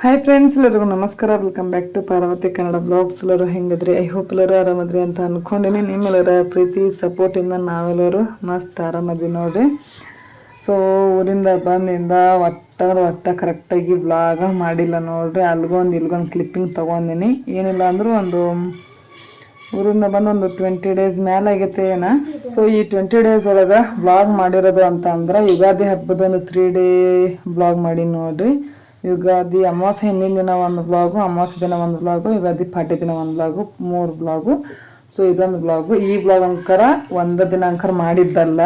Hi friends ಎಲ್ಲರಿಗೂ ನಮಸ್ಕಾರ. Welcome back to Parvati Kannada blogs ಎಲ್ಲರೂ ಹೆಂಗಿದ್ರಿ? ಐ ಹೋಪ್ ಎಲ್ಲರೂ ಆರಾಮದ್ರಿ ಅಂತ ಅಂದ್ಕೊಂಡಿನಿ ನಿಮ್ಮೆಲ್ಲರ ಪ್ರೀತಿ ಸಪೋರ್ಟಿಂದ ನಾವೆಲ್ಲರೂ ಮಸ್ತ್ ಆರಾಮದ್ವಿ ನೋಡ್ರಿ. ಸೊ ಊರಿಂದ ಬಂದಿಂದ ಒಟ್ಟ ಒಟ್ಟ ಕರೆಕ್ಟಾಗಿ ಬ್ಲಾಗ ಮಾಡಿಲ್ಲ ನೋಡ್ರಿ. ಅಲ್ಗೊಂದು ಇಲ್ಗೊಂದು ಕ್ಲಿಪ್ಪಿಂಗ್ ತೊಗೊಂಡಿನಿ. ಏನಿಲ್ಲ ಅಂದರೂ ಒಂದು ಊರಿಂದ ಬಂದು ಒಂದು ಟ್ವೆಂಟಿ ಡೇಸ್ ಮೇಲೆ ಆಗೈತೆ ಏನ? ಸೊ ಈ ಟ್ವೆಂಟಿ ಡೇಸ್ ಒಳಗೆ ಬ್ಲಾಗ್ ಮಾಡಿರೋದು ಅಂತ ಅಂದ್ರೆ ಯುಗಾದಿ ಹಬ್ಬದ ಒಂದು ತ್ರೀ ಡೇ ಬ್ಲಾಗ್ ಮಾಡಿ ನೋಡ್ರಿ. ಯುಗಾದಿ ಅಮಾವಾಸ್ಯೆ ಹಿಂದಿನ ದಿನ ಒಂದು ಬ್ಲಾಗು ಅಮಾವಾಸ್ಯೆ ದಿನ ಒಂದು ಬ್ಲಾಗು ಯುಗಾದಿ ಪಾಟಿ ದಿನ ಒಂದು ಬ್ಲಾಗು ಮೂರು ಬ್ಲಾಗು ಸೊ ಇದೊಂದು ಬ್ಲಾಗು ಈ ಬ್ಲಾಗ್ ಅಂಕರ ಒಂದು ದಿನ ಅಂಕರ ಮಾಡಿದ್ದಲ್ಲ.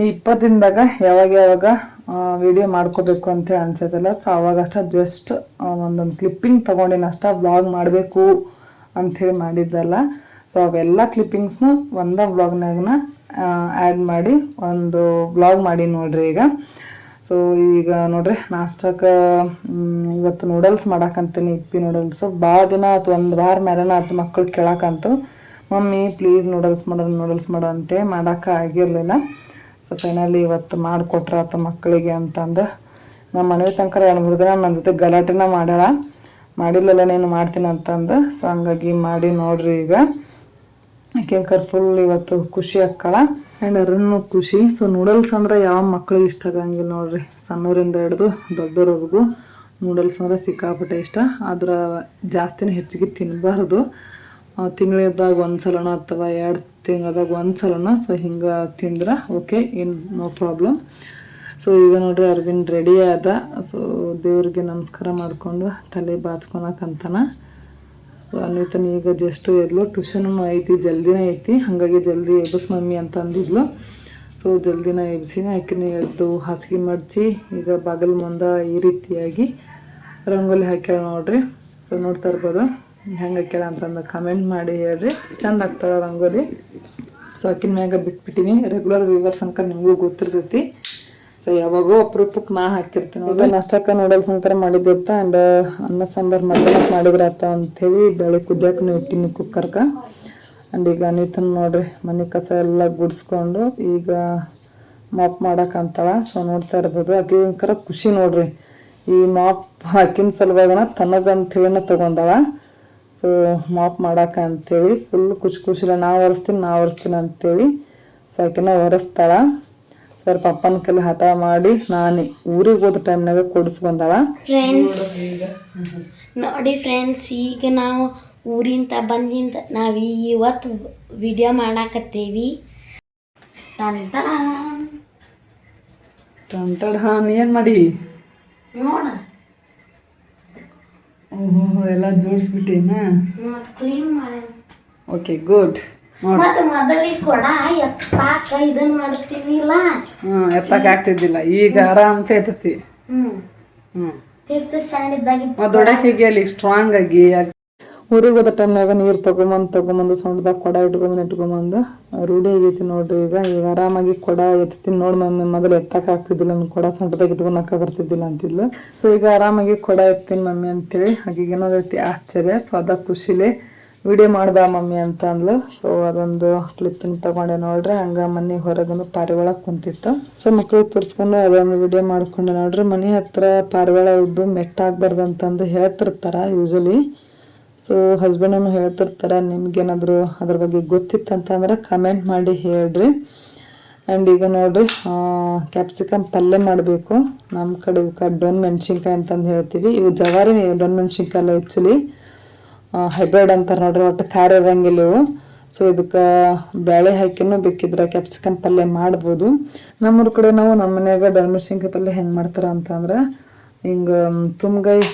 ಈ ಇಪ್ಪತ್ತು ದಿನದಾಗ ಯಾವಾಗ ಯಾವಾಗ ವಿಡಿಯೋ ಮಾಡ್ಕೋಬೇಕು ಅಂತ ಅನ್ಸೈತಲ್ಲ ಸೊ ಅವಾಗಷ್ಟ ಜಸ್ಟ್ ಒಂದೊಂದು ಕ್ಲಿಪ್ಪಿಂಗ್ ತೊಗೊಂಡಿನ ಅಷ್ಟ ಬ್ಲಾಗ್ ಮಾಡಬೇಕು ಅಂಥೇಳಿ ಮಾಡಿದ್ದಲ್ಲ. ಸೊ ಅವೆಲ್ಲ ಕ್ಲಿಪ್ಪಿಂಗ್ಸ್ನು ಒಂದೇ ಬ್ಲಾಗ್ನಾಗನ ಆ್ಯಡ್ ಮಾಡಿ ಒಂದು ಬ್ಲಾಗ್ ಮಾಡಿ ನೋಡ್ರಿ ಈಗ. ಸೊ ಈಗ ನೋಡ್ರಿ, ನಾಷ್ಟಕ್ಕೆ ಇವತ್ತು ನೂಡಲ್ಸ್ ಮಾಡಾಕಂತೀನಿ ಇಪ್ಪಿ ನೂಡಲ್ಸ್ ಭಾಳ ದಿನ ಆಯ್ತು ಒಂದು ವಾರ ಮೇಲೆ ಆಯ್ತು ಮಕ್ಕಳು ಕೇಳಾಕಂತು. ಮಮ್ಮಿ ಪ್ಲೀಸ್ ನೂಡಲ್ಸ್ ಮಾಡೋ ನೂಡಲ್ಸ್ ಮಾಡೋ ಅಂತೆ ಮಾಡೋಕೆ ಆಗಿರಲಿಲ್ಲ. ಸೊ ಫೈನಲಿ ಇವತ್ತು ಮಾಡಿಕೊಟ್ರ ಆತ ಮಕ್ಕಳಿಗೆ ಅಂತಂದು. ನಮ್ಮ ಮನೆ ತನಕ ಎರಡು ಮೂರು ದಿನ ನನ್ನ ಜೊತೆ ಗಲಾಟೆನ ಮಾಡ್ಯಾಳ. ಮಾಡಿಲ್ಲಲ್ಲ ನೀನು ಮಾಡ್ತೀನಿ ಅಂತಂದು. ಸೊ ಹಂಗಾಗಿ ಮಾಡಿ ನೋಡ್ರಿ ಈಗ. ಕೇಳ್ಕರ್ ಫುಲ್ ಇವತ್ತು ಖುಷಿ ಅಕ್ಕಳ. ಆ್ಯಂಡ್ ಅರುಣ್ ಖುಷಿ. ಸೊ ನೂಡಲ್ಸ್ ಅಂದ್ರೆ ಯಾವ ಮಕ್ಳಿಗೆ ಇಷ್ಟ ಆಗಂಗಿಲ್ಲ ನೋಡ್ರಿ. ಸಣ್ಣವರಿಂದ ಹಿಡ್ದು ದೊಡ್ಡವ್ರವ್ರಿಗೂ ನೂಡಲ್ಸ್ ಅಂದ್ರೆ ಸಿಕ್ಕಾಪಟ್ಟೆ ಇಷ್ಟ. ಆದ್ರೆ ಜಾಸ್ತಿನೇ ಹೆಚ್ಚಿಗೆ ತಿನ್ನಬಾರ್ದು ತಿಂಗಳಿದ್ದಾಗ ಒಂದು ಅಥವಾ ಎರಡು ತಿಂಗಳದಾಗ ಒಂದು ಸೊ ಹಿಂಗೆ ತಿಂದ್ರೆ ಓಕೆ ಏನು ನೋ ಪ್ರಾಬ್ಲಮ್ ಸೊ ಈಗ ನೋಡ್ರಿ ಅರವಿಂದ್ ರೆಡಿ ಆದ. ಸೊ ದೇವ್ರಿಗೆ ನಮಸ್ಕಾರ ಮಾಡಿಕೊಂಡು ತಲೆ ಬಾಚ್ಕೊಳಕಂತನ ಅನ್ವಿತನ ಈಗ ಜಸ್ಟ್ ಎದ್ಲು ಟ್ಯೂಷನು ಐತಿ, ಜಲ್ದಿನೇ ಐತಿ. ಹಾಗಾಗಿ ಜಲ್ದಿ ಎಬ್ಬಿಸ್ ಮಮ್ಮಿ ಅಂತ ಅಂದಿದ್ಲು ಸೊ ಜಲ್ದಿನ ಎಬ್ಸಿನ, ಆಕಿನ ಎದ್ದು ಹಾಸಿಗೆ ಮಡ್ಚಿ, ಈಗ ಬಾಗಿಲು ಮುಂದೆ ಈ ರೀತಿಯಾಗಿ ರಂಗೋಲಿ ಹಾಕ್ಯಾಳ ನೋಡ್ರಿ. ಸೊ ನೋಡ್ತಾ ಇರ್ಬೋದು? ಹೆಂಗೆ ಹಾಕ್ಯಾಳ ಅಂತಂದು ಕಮೆಂಟ್ ಮಾಡಿ ಹೇಳ್ರಿ. ಚಂದ ಆಗ್ತಾಳೆ ರಂಗೋಲಿ. ಸೊ ಆಕಿನ ಮ್ಯಾಗ ಬಿಟ್ಬಿಟ್ಟಿನಿ. ರೆಗ್ಯುಲರ್ ವ್ಯೂವರ್ಸ್ ಅಂಕ ನಿಮಗೂ ಗೊತ್ತಿರ್ತೈತಿ. ಸೊ ಯಾವಾಗೋ ಅಪರೂಪಕ್ಕೆ ನಾ ಹಾಕಿರ್ತೀನಿ. ನೋಡ್ರಿ ನಾಷ್ಟಕ್ಕೆ ನೂಡಲ್ಸ್ ಅಂಕರ ಮಾಡಿದ್ದೆ ಆ್ಯಂಡ್ ಅನ್ನ, ಸಾಂಬಾರು ಮಧ್ಯಾಹ್ನಕ್ಕೆ ಮಾಡಿದ್ರೆ ಆತ ಅಂಥೇಳಿ ಬೆಳೆ ಕುದ್ಯಾಕನು ಇಟ್ಟಿನಿ ಕುಕ್ಕರ್ಗೆ. ಆ್ಯಂಡ್ ಈಗ ನೀತನ ನೋಡ್ರಿ, ಮನೆ ಕಸ ಎಲ್ಲ ಗುಡಿಸ್ಕೊಂಡು ಈಗ ಮಾಪ್ ಮಾಡಕ್ಕಂತಾಳ ಸೊ ನೋಡ್ತಾ ಇರ್ಬೋದು. ಆಕೆ ಅಂಕರ ಖುಷಿ ನೋಡ್ರಿ. ಈ ಮಾಪ್ ಹಾಕಿನ ಸಲುವಾಗನ ತನಗಂತೇಳಿನ ತಗೊಂಡಾಳ. ಸೊ ಮಾಪ್ ಮಾಡಾಕ ಅಂತೇಳಿ ಫುಲ್ ಖುಷಿ ಖುಷಿಲ್ಲ ನಾ ಒರೆಸ್ತೀನಿ ನಾ ಒರೆಸ್ತೀನಿ ಅಂತೇಳಿ ಸೊ ಆಕೆನ ಒರೆಸ್ತಾಳ. ಸ್ವಲ್ಪ ಅಪ್ಪನ ಕೈಲಿ ಹಠ ಮಾಡಿ ನಾನೇ ಊರಿಗೆ ಹೋದ ಟೈಮ್ನಾಗ ಕೊಡಿಸ್ ಬಂದಳ. ಫ್ರೆಂಡ್ಸ್ ನೋಡಿ ಫ್ರೆಂಡ್ಸ್ ಈಗ ನಾವು ಊರಿಂದ ಬಂದಿಂದ ನಾವು ಇವತ್ತು ವಿಡಿಯೋ ಮಾಡಾಕತ್ತೇವಿ. ಟಂಟಡ ಟಂಟಡ್ ಹಾ ಏನು ಮಾಡಿ? ನೋಡ. ಓಹೋ ಎಲ್ಲ ಜೋಡಿಸ್ಬಿಟ್ಟೇನಾ ಕ್ಲೀನ್ ಮಾಡ. ಓಕೆ ಗುಡ್ ಮತ್ತೆ ಮೊದಲಿಗೆ ಕೊಡ ಎತ್ತಾಕ ಇದನ್ನ ಎತ್ತಕ್ಕೆ ಆಗ್ತಿದ್ದಿಲ್ಲ. ಈಗ ಆರಾಮ್ಸೆ ಎತ್ತತಿ. ಹ್ಮ್. ಫಿಫ್ತ್ ಸ್ಟ್ಯಾಂಡ್ ಇದ್ದಾಗಿದ್ದು ಮತ್ತು ದೊಡ್ಡಕ್ಕಿಗೆ ಅಲ್ಲಿ ಸ್ಟ್ರಾಂಗ್ ಆಗಿ ಊರಿಗೆ ಹೋದ ಟೈಮ್ನಾಗ ನೀರು ತೊಗೊಂಬಂದು ತೊಗೊಂಬಂದು ಸೊಂಡದಾಗ ಕೊಡ ಇಟ್ಕೊಂಬಂದು ಇಟ್ಕೊಂಬಂದು. ರೂಢಿ ಆಗೈತಿ ನೋಡ್ರಿ ಈಗ. ಈಗ ಆರಾಮಾಗಿ ಕೊಡ ಎತ್ತೀನಿ ನೋಡಿ ಮಮ್ಮಿ ಮೊದಲು ಎತ್ತಕ್ಕೆ ಆಗ್ತಿದ್ದಿಲ್ಲ ನನ್ನ ಕೊಡ ಸೊಂಟದಾಗ ಇಟ್ಕೊಳಕ ಬರ್ತಿದ್ದಿಲ್ಲ ಅಂತಿದ್ಲು. ಸೊ ಈಗ ಆರಾಮಾಗಿ ಕೊಡ ಎತ್ತೀನಿ ಮಮ್ಮಿ ಅಂತೇಳಿ. ಹಾಗೆ ಏನೋದೈತಿ ಆಶ್ಚರ್ಯ ಸ್ವಾದ ಅದ ಖುಷಿಲೇ ವಿಡಿಯೋ ಮಾಡ್ದ ಮಮ್ಮಿ ಅಂತ ಅಂದ್ಲು ಸೊ ಅದೊಂದು ಕ್ಲಿಪ್ಪಿನ ತಗೊಂಡೆ ನೋಡ್ರಿ. ಹಂಗ ಮನೆ ಹೊರಗೊಂದು ಪಾರಿವಾಳ ಕುಂತಿತ್ತು. ಸೊ ಮಕ್ಳಿಗೆ ತೋರಿಸ್ಕೊಂಡು ಅದೊಂದು ವಿಡಿಯೋ ಮಾಡ್ಕೊಂಡೆ ನೋಡ್ರಿ. ಮನೆ ಹತ್ರ ಪಾರಿವಾಳ ಉದ್ದು ಮೆಟ್ಟಾಗಬಾರ್ದು ಅಂತಂದು ಹೇಳ್ತಿರ್ತಾರ ಯೂಶಲಿ ಸೊ ಹಸ್ಬೆಂಡನ್ನು ಹೇಳ್ತಿರ್ತಾರ, ನಿಮ್ಗೇನಾದರೂ ಅದ್ರ ಬಗ್ಗೆ ಗೊತ್ತಿತ್ತು ಅಂತಂದ್ರೆ ಕಮೆಂಟ್ ಮಾಡಿ ಹೇಳ್ರಿ. ಆ್ಯಂಡ್ ಈಗ ನೋಡ್ರಿ ಕ್ಯಾಪ್ಸಿಕಮ್ ಪಲ್ಯ ಮಾಡಬೇಕು. ನಮ್ಮ ಕಡೆ ಇವಕ್ಕೆ ಡೊನ್ ಮೆಣಸಿನ್ಕಾಯಿ ಅಂತಂದು ಹೇಳ್ತೀವಿ. ಇವು ಜವಾರಿ, ಡೊನ್ ಮೆಣಸಿನ್ಕಾಯಿ ಎಲ್ಲ ಆ್ಯಕ್ಚುಲಿ ಹೈಬ್ರಿಡ್ ಅಂತಾರೆ ನೋಡ್ರಿ, ಒಟ್ಟು ಖಾರ ಇರಂಗಿಲ್ಲ ಇವು. ಸೊ ಇದಕ್ಕೆ ಬೇಳೆ ಹಾಕಿನೂ ಬೇಕಿದ್ರೆ ಕ್ಯಾಪ್ಸಿಕಮ್ ಪಲ್ಯ ಮಾಡ್ಬೋದು. ನಮ್ಮೂರ ಕಡೆ ನಾವು ನಮ್ಮ ಮನ್ಯಾಗ ಮೆಣಸಿನ್ಕಾಯಿ ಪಲ್ಯ ಹೆಂಗೆ ಮಾಡ್ತಾರೆ ಅಂತಂದ್ರೆ, ಹಿಂಗೆ ತುಂಬ್ಗಾಯಿ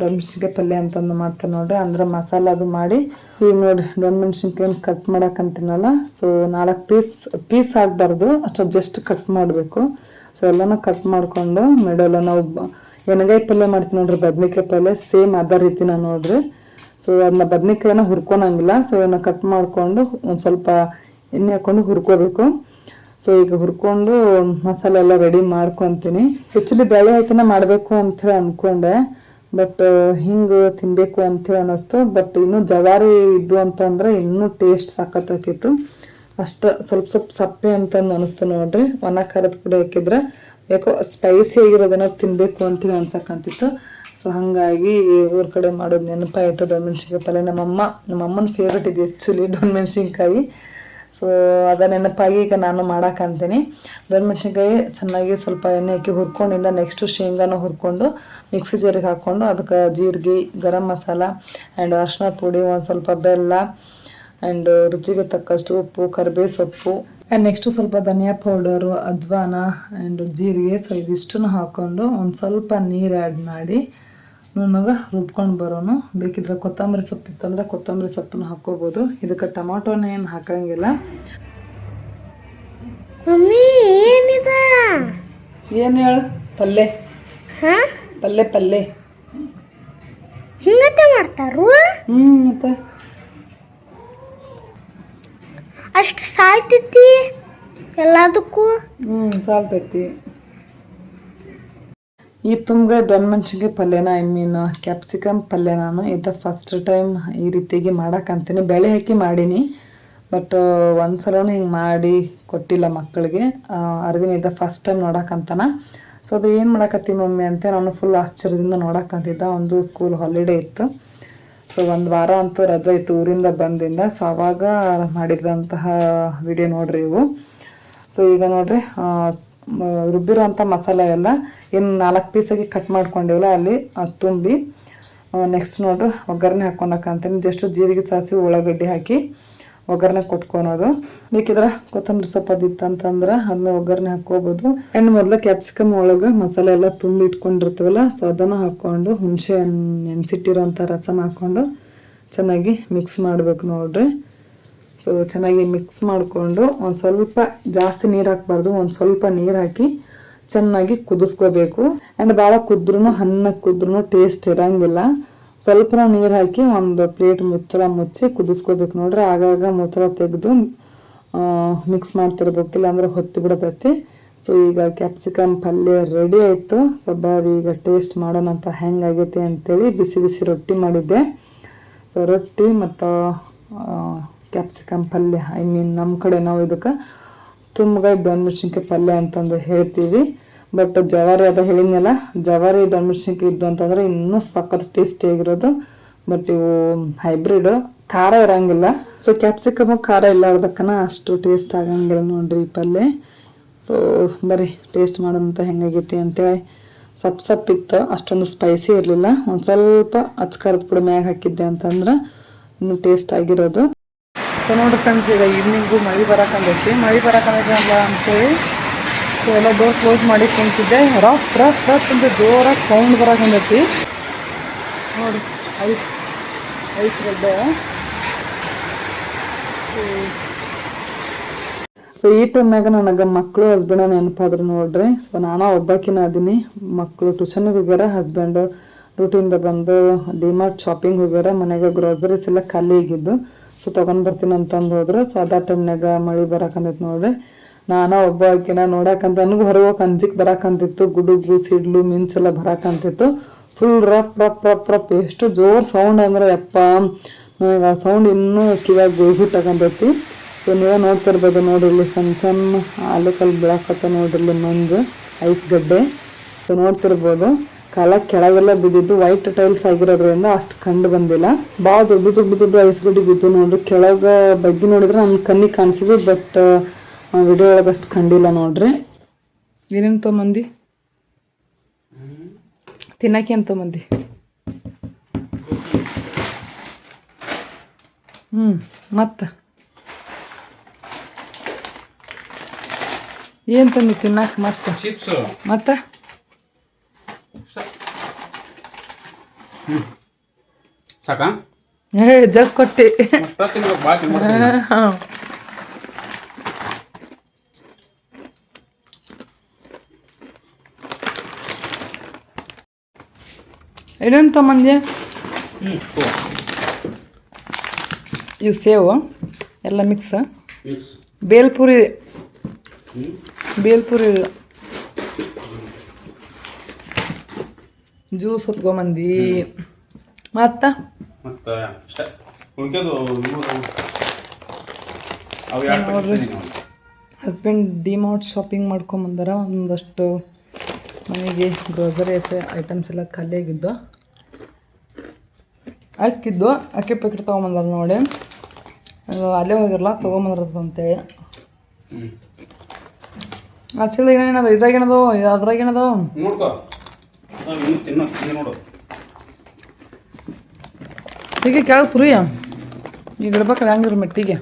ಮೆಣಸಿನ್ಕಾಯಿ ಪಲ್ಯ ಅಂತಂದು ಮಾಡ್ತಾರೆ ನೋಡ್ರಿ. ಅಂದ್ರೆ ಮಸಾಲ ಅದು ಮಾಡಿ ಈಗ ನೋಡಿ ಮೆಣಸಿನ್ಕಾಯಿ ಕಟ್ ಮಾಡೋಕ್ಕಂತೀನಲ್ಲ ಸೊ ನಾಲ್ಕು ಪೀಸ್ ಪೀಸ್ ಆಗಬಾರ್ದು ಅಷ್ಟು ಜಸ್ಟ್ ಕಟ್ ಮಾಡಬೇಕು. ಸೊ ಎಲ್ಲನೂ ಕಟ್ ಮಾಡಿಕೊಂಡು ಮೆಡಲ್ಲ ನಾವು ಎಣ್ಗಾಯಿ ಪಲ್ಯ ಮಾಡ್ತೀವಿ ನೋಡ್ರಿ, ಬದ್ನಿಕಾಯಿ ಪಲ್ಯ ಸೇಮ್ ಅದೇ ರೀತಿನ ನೋಡ್ರಿ. ಸೊ ಅದನ್ನ ಬದ್ನಿಕಾಯಿನ ಹುರ್ಕೊಳಂಗಿಲ್ಲ. ಸೊ ಅದನ್ನ ಕಟ್ ಮಾಡಿಕೊಂಡು ಒಂದು ಸ್ವಲ್ಪ ಎಣ್ಣೆ ಹಾಕ್ಕೊಂಡು ಹುರ್ಕೋಬೇಕು. ಸೊ ಈಗ ಹುರ್ಕೊಂಡು ಮಸಾಲೆ ಎಲ್ಲ ರೆಡಿ ಮಾಡ್ಕೊತೀನಿ. ಆ್ಯಕ್ಚುಲಿ ಬೇಳೆ ಹಾಕಿನ ಮಾಡಬೇಕು ಅಂಥೇಳಿ ಅಂದ್ಕೊಂಡೆ ಬಟ್ ಹಿಂಗೆ ತಿನ್ನಬೇಕು ಅಂಥೇಳಿ ಅನ್ನಿಸ್ತು. ಬಟ್ ಇನ್ನೂ ಜವಾರಿ ಇದ್ದು ಅಂತಂದ್ರೆ ಇನ್ನೂ ಟೇಸ್ಟ್ ಸಖತ್ತಾಕಿತ್ತು ಅಷ್ಟು ಸ್ವಲ್ಪ ಸ್ವಲ್ಪ ಸಪ್ಪೆ ಅಂತಂದು ಅನಿಸ್ತು ನೋಡ್ರಿ. ಒಣ ಖಾರದ ಪುಡಿ ಹಾಕಿದ್ರೆ ಯಾಕೋ ಸ್ಪೈಸಿ ಆಗಿರೋದನ್ನ ತಿನ್ನಬೇಕು ಅಂತೇಳಿ ಅನ್ಸಕ್ಕಂತಿತ್ತು ಸೊ ಹಾಗಾಗಿ ಊರ ಕಡೆ ಮಾಡೋದು ನೆನಪಾಯಿತು ಡೊಣ್ ಮೆಣಸಿನ್ಕಾಯಿ ಪಲ್ಯ. ನಮ್ಮಮ್ಮ, ನಮ್ಮಮ್ಮನ ಫೇವ್ರೇಟ್ ಇದೆ ಆ್ಯಕ್ಚುಲಿ ಡೊಣ್ ಮೆಣಸಿನ್ಕಾಯಿ. ಸೊ ಅದ ನೆನಪಾಗಿ ಈಗ ನಾನು ಮಾಡೋಕ್ಕಂತೀನಿ ಡೊಣ್ ಮೆಣಸಿನ್ಕಾಯಿ ಚೆನ್ನಾಗಿ ಸ್ವಲ್ಪ ಎಣ್ಣೆ ಹಾಕಿ ಹುರ್ಕೊಂಡಿಂದ ನೆಕ್ಸ್ಟು ಶೇಂಗಾನ ಹುರ್ಕೊಂಡು ಮಿಕ್ಸಿ ಜಾರಿಗೆ ಹಾಕ್ಕೊಂಡು ಅದಕ್ಕೆ ಜೀರಿಗೆ, ಗರಂ ಮಸಾಲ ಆ್ಯಂಡ್ ಅರ್ಶಿನ ಪುಡಿ, ಒಂದು ಸ್ವಲ್ಪ ಬೆಲ್ಲ ಆ್ಯಂಡ್ ರುಚಿಗೆ ತಕ್ಕಷ್ಟು ಉಪ್ಪು ಕರಿಬೇವು ಸೊಪ್ಪು ಆ್ಯಂಡ್ ನೆಕ್ಸ್ಟು ಸ್ವಲ್ಪ ಧನಿಯಾ ಪೌಡರು ಅಜ್ವಾನ ಆ್ಯಂಡ್ ಜೀರಿಗೆ. ಸೊ ಇದಿಷ್ಟನ್ನು ಹಾಕ್ಕೊಂಡು ಒಂದು ಸ್ವಲ್ಪ ನೀರು ಆ್ಯಡ್ ಮಾಡಿ ನುಣ್ಣಗೆ ರುಬ್ಕೊಂಡು ಬರೋನು. ಬೇಕಿದ್ರೆ ಕೊತ್ತಂಬರಿ ಸೊಪ್ಪು ಇತ್ತಂದ್ರೆ ಕೊತ್ತಂಬರಿ ಸೊಪ್ಪನ್ನು ಹಾಕ್ಕೋಬೋದು. ಇದಕ್ಕೆ ಟೊಮಾಟೋನ ಏನು ಹಾಕಂಗಿಲ್ಲ. ಏನು ಹೇಳು? ಪಲ್ಯ ಹಾ? ಪಲ್ಯ ಪಲ್ಯ ಹಿಂಗತೆ ಮಾಡ್ತಾರು ಹ್ಞೂ ಮತ್ತೆ? ಅಷ್ಟು ಸಾಯ್ತೈತಿ? ಎಲ್ಲದಕ್ಕೂ? ಹ್ಞೂ ಸಾಲ್ತೈತಿ. ಈ ತುಂಬ ಡನ್ ಮೆಣಸಿನ್ಕಾಯಿ ಪಲ್ಯನ, ಐ ಮೀನ್ ಕ್ಯಾಪ್ಸಿಕಮ್ ಪಲ್ಯ ನಾನು. ಇದು ಫಸ್ಟ್ ಟೈಮ್ ಈ ರೀತಿಯಾಗಿ ಮಾಡಕ್ಕಂತೀನಿ ಬೆಳೆ ಹಾಕಿ ಮಾಡೀನಿ. ಬಟ್ ಒಂದು ಸಲನೂ ಹಿಂಗೆ ಮಾಡಿ ಕೊಟ್ಟಿಲ್ಲ ಮಕ್ಕಳಿಗೆ. ಅರವಿನ ಇದ್ದ ಫಸ್ಟ್ ಟೈಮ್ ನೋಡೋಕ್ಕಂತಾನ ಸೊ ಅದು ಏನು ಮಾಡಕತ್ತಿ ಮಮ್ಮಿ ಅಂತ ನಾನು ಫುಲ್ ಆಶ್ಚರ್ಯದಿಂದ ನೋಡಕ್ಕಂತಿದ್ದ ಒಂದು ಸ್ಕೂಲ್ ಹಾಲಿಡೇ ಇತ್ತು. ಸೊ ಒಂದು ವಾರ ಅಂತೂ ರಜೆ ಇತ್ತು, ಊರಿಂದ ಬಂದಿಂದ. ಸೊ ಅವಾಗ ಮಾಡಿದಂತಹ ವಿಡಿಯೋ ನೋಡ್ರಿ ಇವು. ಸೊ ಈಗ ನೋಡ್ರಿ ರುಬ್ಬಿರೋಂಥ ಮಸಾಲೆ ಎಲ್ಲ ಏನು ನಾಲ್ಕು ಪೀಸಾಗಿ ಕಟ್ ಮಾಡ್ಕೊಂಡಿವಲ್ಲ, ಅಲ್ಲಿ ತುಂಬಿ ನೆಕ್ಸ್ಟ್ ನೋಡ್ರಿ, ಒಗ್ಗರಣೆ ಹಾಕ್ಕೊಂಡಕ್ಕಂತೀನಿ ಜಸ್ಟ್ ಜೀರಿಗೆ ಸಾಸಿವೆ, ಉಳ್ಳಾಗಡ್ಡಿ ಹಾಕಿ ಒಗ್ಗರಣೆ ಕೊಟ್ಕೊಳೋದು. ಬೇಕಿದ್ರೆ ಕೊತ್ತಂಬರಿ ಸೊಪ್ಪು ಅದಿತ್ತು ಅಂತಂದ್ರೆ ಅದನ್ನ ಒಗ್ಗರಣೆ ಹಾಕೋಬಹುದು ಆ್ಯಂಡ್ ಮೊದಲು ಕ್ಯಾಪ್ಸಿಕಮ್ ಒಳಗೆ ಮಸಾಲೆ ಎಲ್ಲ ತುಂಬಿ ಇಟ್ಕೊಂಡಿರ್ತೀವಲ್ಲ ಸೊ ಅದನ್ನು ಹಾಕ್ಕೊಂಡು ಹುಣಸೆ ಹಣ್ಣು ನೆನೆಸಿಟ್ಟಿರೋಂಥ ರಸನ ಹಾಕ್ಕೊಂಡು ಚೆನ್ನಾಗಿ ಮಿಕ್ಸ್ ಮಾಡಬೇಕು ನೋಡ್ರಿ. ಸೊ ಚೆನ್ನಾಗಿ ಮಿಕ್ಸ್ ಮಾಡಿಕೊಂಡು ಒಂದು ಸ್ವಲ್ಪ ಜಾಸ್ತಿ ನೀರು ಹಾಕ್ಬಾರ್ದು, ಒಂದು ಸ್ವಲ್ಪ ನೀರು ಹಾಕಿ ಚೆನ್ನಾಗಿ ಕುದಿಸ್ಕೋಬೇಕು. ಆ್ಯಂಡ್ ಭಾಳ ಕುದ್ರೂ ಅನ್ನ ಕುದ್ರೂ ಟೇಸ್ಟ್ ಇರಂಗಿಲ್ಲ. ಸ್ವಲ್ಪ ನೀರು ಹಾಕಿ ಒಂದು ಪ್ಲೇಟ್ ಮುಚ್ಚಳ ಮುಚ್ಚಿ ಕುದಿಸ್ಕೋಬೇಕು ನೋಡ್ರಿ. ಆಗಾಗ ಮುಚ್ಚಳ ತೆಗೆದು ಮಿಕ್ಸ್ ಮಾಡ್ತಿರ್ಬೇಕು. ಇಲ್ಲಾಂದ್ರೆ ಹೊತ್ತು ಬಿಡತೈತಿ. ಸೊ ಈಗ ಕ್ಯಾಪ್ಸಿಕಮ್ ಪಲ್ಯ ರೆಡಿ ಆಯಿತು. ಸೊ ಬರ್ರಿ ಈಗ ಟೇಸ್ಟ್ ಮಾಡೋಣ ಅಂತ ಹೆಂಗಾಗೈತಿ ಅಂತೇಳಿ ಬಿಸಿ ಬಿಸಿ ರೊಟ್ಟಿ ಮಾಡಿದ್ದೆ. ಸೊ ರೊಟ್ಟಿ ಮತ್ತು ಕ್ಯಾಪ್ಸಿಕಮ್ ಪಲ್ಯ ಐ ಮೀನ್ ನಮ್ಮ ಕಡೆ ನಾವು ಇದಕ್ಕೆ ತುಂಬಗಾಯಿ ಮೆಣಸಿನ್ಕಾಯಿ ಪಲ್ಯ ಅಂತಂದು ಹೇಳ್ತೀವಿ. ಬಟ್ ಜವಾರಿ ಅದ ಹೇಳಿದ್ನಲ್ಲ ಜವಾರಿ ಮೆಣಸಿನ್ಕಾಯಿ ಇದ್ದು ಅಂತಂದ್ರೆ ಇನ್ನೂ ಸಖತ್ ಟೇಸ್ಟಿಯಾಗಿರೋದು ಬಟ್ ಇವು ಹೈಬ್ರಿಡ್ ಖಾರ ಇರಂಗಿಲ್ಲ. ಸೊ ಕ್ಯಾಪ್ಸಿಕಮ್ ಖಾರ ಇಲ್ಲಾರ್ದಕ್ಕನ ಅಷ್ಟು ಟೇಸ್ಟ್ ಆಗಂಗಿಲ್ಲ ನೋಡ್ರಿ ಈ ಪಲ್ಯ. ಸೊ ಬರೀ ಟೇಸ್ಟ್ ಮಾಡೋದಂತ ಹೆಂಗಾಗೈತಿ ಅಂತೇಳಿ ಸಪ್ ಸಪ್ ಇತ್ತು. ಅಷ್ಟೊಂದು ಸ್ಪೈಸಿ ಇರಲಿಲ್ಲ. ಒಂದು ಸ್ವಲ್ಪ ಅಚ್ಕಾರದ ಪುಡಿ ಮ್ಯಾಗ ಹಾಕಿದ್ದೆ ಅಂತಂದ್ರೆ ಇನ್ನೂ ಟೇಸ್ಟ್ ಆಗಿರೋದು. ಸೊ ನೋಡ್ರಿ ಫ್ರೆಂಡ್ಸ್ ಈಗ ಈವ್ನಿಂಗು ಮಳೆ ಬರಕಂದೈತಿ ಮಳೆ ಬರಕಂದೈತಿ ಅಂತೇಳಿ ಸೊ ಎಲ್ಲ ಡೋರ್ ಕ್ಲೋಸ್ ಮಾಡಿ ಕುಂತಿದ್ದೆ. ರಫ್ ರಫ್ ರಫ್ ಅಂತ ಜೋರಾಗಿ ಸೌಂಡ್ ಬರಕಂದೈತಿ ನೋಡಿ ಐಸ್ ಐಸ್ ಗಡ್ಡೆ ಸೊ ಈ ಟೈಮ್ನಾಗ ನನಗೆ ಮಕ್ಕಳು ಹಸ್ಬೆಂಡ ನೆನಪಾದ್ರು ನೋಡ್ರಿ. ಸೊ ನಾನು ಒಬ್ಬಾಕಿನ ಅದೀನಿ. ಮಕ್ಕಳು ಟ್ಯೂಷನ್ಗೆ ಹೋಗ್ಯಾರ ಹಸ್ಬೆಂಡ್ ಡ್ಯೂಟಿಯಿಂದ ಬಂದು ಡಿಮಾರ್ಟ್ ಶಾಪಿಂಗ್ ಹೋಗ್ಯಾರ ಮನೆಗೆ ಗ್ರೋಸರೀಸ್ ಎಲ್ಲ ಖಾಲಿ ಆಗಿದ್ದು. ಸೊ ತೊಗೊಂಡ್ ಬರ್ತೀನಿ ಅಂತಂದು ಹೋದ್ರು. ಸೊ ಅದ ಟೈಮ್ನಾಗ ಮಳೆ ಬರಕಂದೈತೆ ನೋಡ್ರಿ. ನಾನು ಒಬ್ಬ ಆಕಿನ ನೋಡಕ್ಕಂತ ನನಗೂ ಹೊರಗೆ ಅಂಜಿಕ್ ಬರಾಕಂತಿತ್ತು. ಗುಡುಗು, ಸಿಡ್ಲು, ಮಿಂಚೆಲ್ಲ ಬರಾಕಂತಿತ್ತು. ಫುಲ್ ರಪ್ ರಪ್ ರಪ್ ರಪ್. ಎಷ್ಟು ಜೋರು ಸೌಂಡ್ ಅಂದ್ರೆ, ಯಪ್ಪ, ನನಗೆ ಆ ಸೌಂಡ್ ಇನ್ನೂ ಕಿವ್ಯಾಗ ಗೋಯ್ಬಿಟ್ಟಕಂತೈತಿ ಸೊ ನೀವೇ ನೋಡ್ತಿರ್ಬೋದು ನೋಡ್ರಿ ಇಲ್ಲಿ ಸಣ್ಣ ಸಣ್ಣ ಆಲೂಕಲ್ಲಿ ಬೀಳಾಕತ್ತ ನೋಡ್ರಿ ಮಂಜು, ಐಸ್ ಗಡ್ಡೆ. ಸೊ ನೋಡ್ತಿರ್ಬೋದು ಕಾಲ ಕೆಳಗೆಲ್ಲ ಬಿದ್ದಿದ್ದು ವೈಟ್ ಟೈಲ್ಸ್ ಆಗಿರೋದ್ರಿಂದ ಅಷ್ಟು ಕಂಡು ಬಂದಿಲ್ಲ. ಭಾಳ ದೊಡ್ಡ ದೊಡ್ಡ ದೊಡ್ಡ ಐಸ್ ಗಡ್ಡೆ ಬಿದ್ದು ನೋಡ್ರಿ, ಕೆಳಗೆ ಬಗ್ಗೆ ನೋಡಿದ್ರೆ ನನ್ನ ಕಣ್ಣಿಗೆ ಕಾಣಿಸಿದ್ವಿ ಬಟ್ ವಿಡಿಯೋ ಒಳಗೆ ಅಷ್ಟು ಖಂಡಿಲ್ಲ ನೋಡ್ರಿ. ಏನೇನು ಮಂದಿ ತಿನ್ನಕ್ಕೆ ಅಂತ ಮಂದಿ ಹ್ಞೂ ಮತ್ತೆ? ಏನು ತಂದು ತಿನ್ನಕ್ಕೆ ಮತ್ತೆ? ಮತ್ತೆ? ಸಾಕಾ? ಏ ಜಗ್ ಕೊಟ್ಟಿ. ಹಾಂ. ಏನೇನು ತೊಗೊಂಬಂದ್ಯ ಇವು ಸೇವು ಎಲ್ಲ ಮಿಕ್ಸ್ ಬೇಲ್ಪುರಿ ಬೇಲ್ಪುರಿ ಜ್ಯೂಸ್ ಹೊತ್ಕೊಂಬಂದಿ ಮತ್ತ ಹಸ್ಬೆಂಡ್ ಡಿಮಾರ್ಟ್ ಶಾಪಿಂಗ್ ಮಾಡ್ಕೊಂಬಂದಾರ ಒಂದಷ್ಟು ಮನೆಗೆ ಗ್ರೋಸರೀಸ್ ಐಟಮ್ಸ್ ಎಲ್ಲ ಖಾಲಿ ಆಗಿದ್ದು ಅಕ್ಕಿದ್ದು ಅಕ್ಕಿ ಪ್ಯಾಕೆಟ್ ತೊಗೊಂಬಂದಾರ ನೋಡಿ. ಅದು ಅಲ್ಲೇ ಹೋಗಿರಲ್ಲ ತೊಗೊಂಬಂದ್ರದ್ದು ಅಂತೇಳಿ. ಹ್ಞೂ ಆ ಚೀಲ ಏನೇನದು? ಇದ್ರಾಗ ಏನದು? ಅದ್ರಾಗ ಏನದು? ಹೀಗೆ ಕೆಳಗೆ ಸುರಿಯ ಈಗ ಇಡ್ಬೇಕಲ್ಲ ಹೆಂಗಿರ ಮೆಟ್ಟಿಗೆ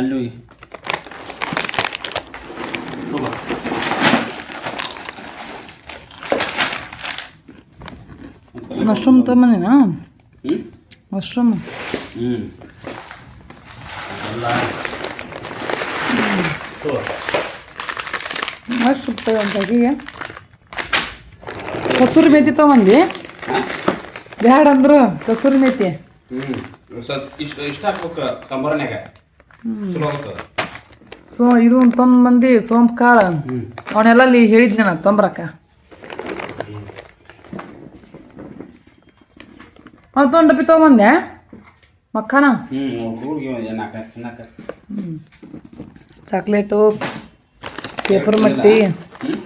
ಅಲ್ಲಿ. ಮಶ್ರೂಮ್ ತೊಗೊಂಬಂದಿನ? ಮಶ್ರೂಮ್ ಹ್ಞೂ. ಮಶ್ರೂಮ್ ತಗೊಂಡಾಗಿಗೆ ಕಸೂರಿ ಮೇತಿ ಹಾಂ ಬ್ಯಾಡ ಅಂದ್ರು ಕಸೂರಿ ಮೇತಿ ಇಷ್ಟು ಇಷ್ಟ ಹಾಕ್ಬೇಕು ಸಾಂಬಾರನ್ಯಾಗ ಚಲೋ ಆಗ್ತದೆ ಸೊ ಇದು ಒಂದು ಮಂದಿ ಸೋಂಪು ಕಾಳು ಅವನ್ನೆಲ್ಲ ಅಲ್ಲಿ ಹೇಳಿದ್ದೆ ನಾನು ತೊಂಬರಕ್ಕ ಮತ್ತೊಂದು ಡಬ್ಬಿ ತೊಗೊಂಬಂದೆ ಮಕ್ಕನ? ಚಾಕ್ಲೇಟು ಪೇಪರ್ ಮಟ್ಟಿ.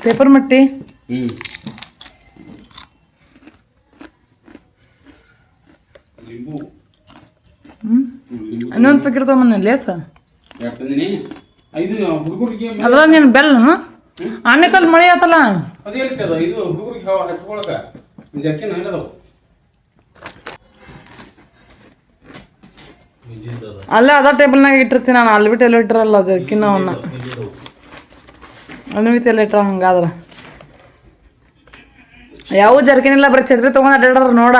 ಪೇಪರ್ ಮಟ್ಟಿ. ಇನ್ನೊಂದು ಪ್ಯಾಕೆಟ್ ತೊಗೊಂಬಂದೆ ಲೇಸ. ಅದ್ರ ನೀನು ಬೆಲ್ಲನು ಆನೆಕಲ್ ಮಳೆ ಆತಲ್ಲ? ಇದು ಅಲ್ಲೇ ಅದ ಟೇಬಲ್ನಾಗ ಇಟ್ಟಿರ್ತೀನಿ ನಾನು, ಅಲ್ಲಿ ಬಿಟ್ಟು ಎಲ್ಲ ಇಟ್ಟಿರಲ್ಲ ಜರ್ಕಿನ ಅವನ್ನ. ಅನ್ವಿತ್ ಎಲ್ಲ ಇಟ್ರ ಹಂಗಾದ್ರ. ಯಾವ ಜರ್ಕಿನ್ ಇಲ್ಲ ಬರೀ ಛತ್ರಿ ತೊಗೊಂಡು ಅಡ್ಡಾಡ್ರ ನೋಡ.